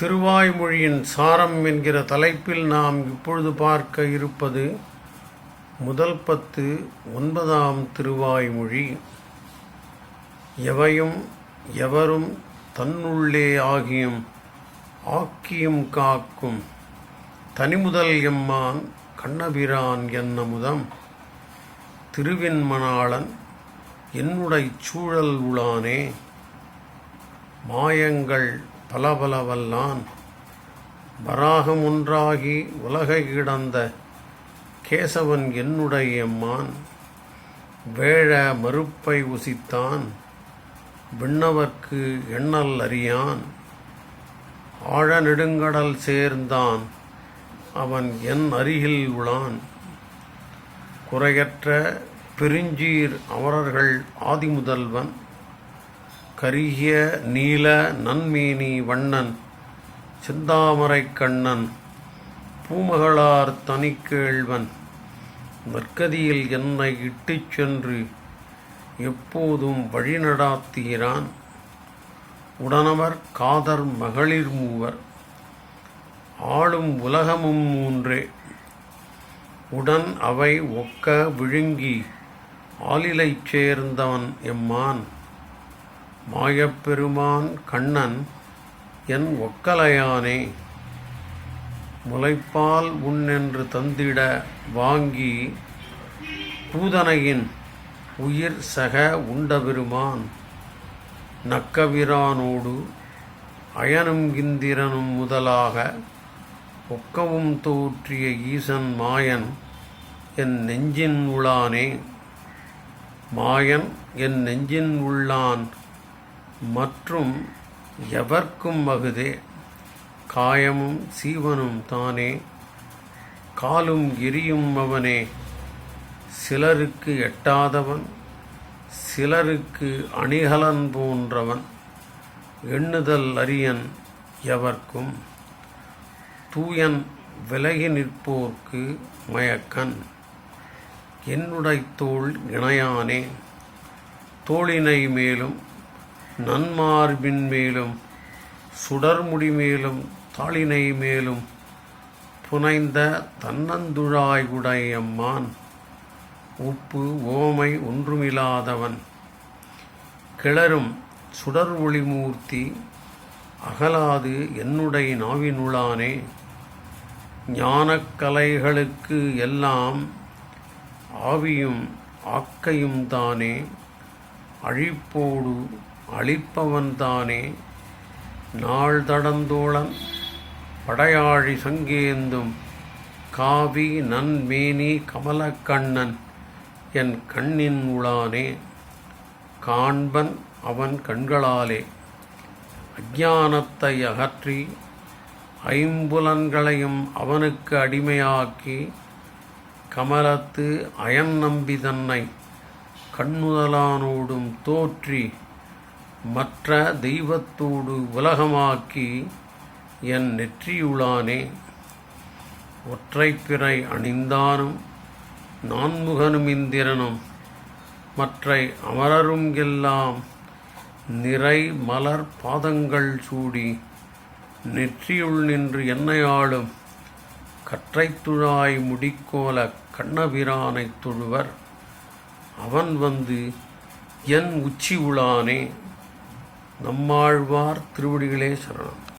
திருவாய்மொழியின் சாரம் என்கிற தலைப்பில் நாம் இப்பொழுது பார்க்க இருப்பது முதல் பத்து ஒன்பதாம் திருவாய்மொழி. எவையும் எவரும் தன்னுள்ளே ஆகியும் ஆக்கியும் காக்கும் தனிமுதல் எம்மான் கண்ணபிரான் என்னமுதம். திருவின்மணாளன் என்னுடை சூழல் உளானே மாயங்கள் பலபலவல்லான் வராகம் ஒன்றாகி உலகை கிடந்த கேசவன் என்னுடைய எம்மான் வேழ மறுப்பை உசித்தான் விண்ணவர்க்கு எண்ணல் அறியான். ஆழ நெடுங்கடல் சேர்ந்தான் அவன் என் அருகில் உளான் குறையற்ற பெருஞ்சீர் அமரர்கள் ஆதிமுதல்வன் கருகிய நீல நன்மேனி வண்ணன் சிந்தாமரைக் கண்ணன் பூமகளார் தனிக்கேழ்வன் நற்கதியில் என்னை இட்டுச் சென்று எப்போதும் வழிநடாத்துகிறான். உடனவர் காதர் மகளிர் மூவர் ஆளும் உலகமும் மூன்றே. உடன் அவை ஒக்க விழுங்கி ஆளிலைச் சேர்ந்தவன் எம்மான். மாயப்பெருமான் கண்ணன் என் ஒக்கலையானே முளைப்பால் உன்னென்று தந்திட வாங்கி பூதனையின் உயிர் சக உண்டபெருமான் நக்கவிரானோடு அயனும் கிந்திரனும் முதலாக ஒக்கவும் தோற்றிய ஈசன் மாயன் என் நெஞ்சின் உளானே மாயன் என் நெஞ்சின் உள்ளான் மற்றும் எவர்க்கும் மகுதே காயமும் சீவனும் தானே காலும் எரியும் அவனே. சிலருக்கு எட்டாதவன் சிலருக்கு அணிகலன் போன்றவன் எண்ணுதல் அரியன் எவர்க்கும். தூயன் விலகி நிற்போர்க்கு மயக்கன் என்னுடை தோள் இணையானே. தோளினை மேலும் நன்மார்பின் மேலும் சுடர்முடி மேலும் தாளினை மேலும் புனைந்த தன்னந்துழாய்குடையம்மான் உப்பு ஓமை ஒன்றுமில்லாதவன் கிளரும் சுடர் ஒளிமூர்த்தி அகலாது என்னுடைய நாவினுளானே ஞானக்கலைகளுக்கு எல்லாம் ஆவியும் ஆக்கையும் தானே. அழிப்போடு அளிப்பவன்தானே நாள் தடந்தோளன் படையாழி சங்கேந்தும் காவி நன்மேனி கமலக்கண்ணன் என் கண்ணின் உளானே காண்பன் அவன் கண்களாலே. அஜானத்தை அகற்றி ஐம்புலன்களையும் அவனுக்கு அடிமையாக்கி கமலத்து அயன் நம்பி தன்னை கண்ணுதலானோடும் தோற்றி மற்ற தெய்வத்தோடு உலகமாக்கி என் நெற்றியுளானே ஒற்றைப்பிறை அணிந்தானும் நான்முகனும் இந்திரனும் மற்றை அமரரும் எல்லாம் நிறை மலர் பாதங்கள் சூடி நெற்றியுள் நின்று என்னையாளும் கற்றைத்துழாய் முடிக்கோல கண்ணபிரானைத் தொழுவர். அவன் வந்து என் உச்சி உளானே நம்மாழ்வார் திருவடிகளே சரணம்.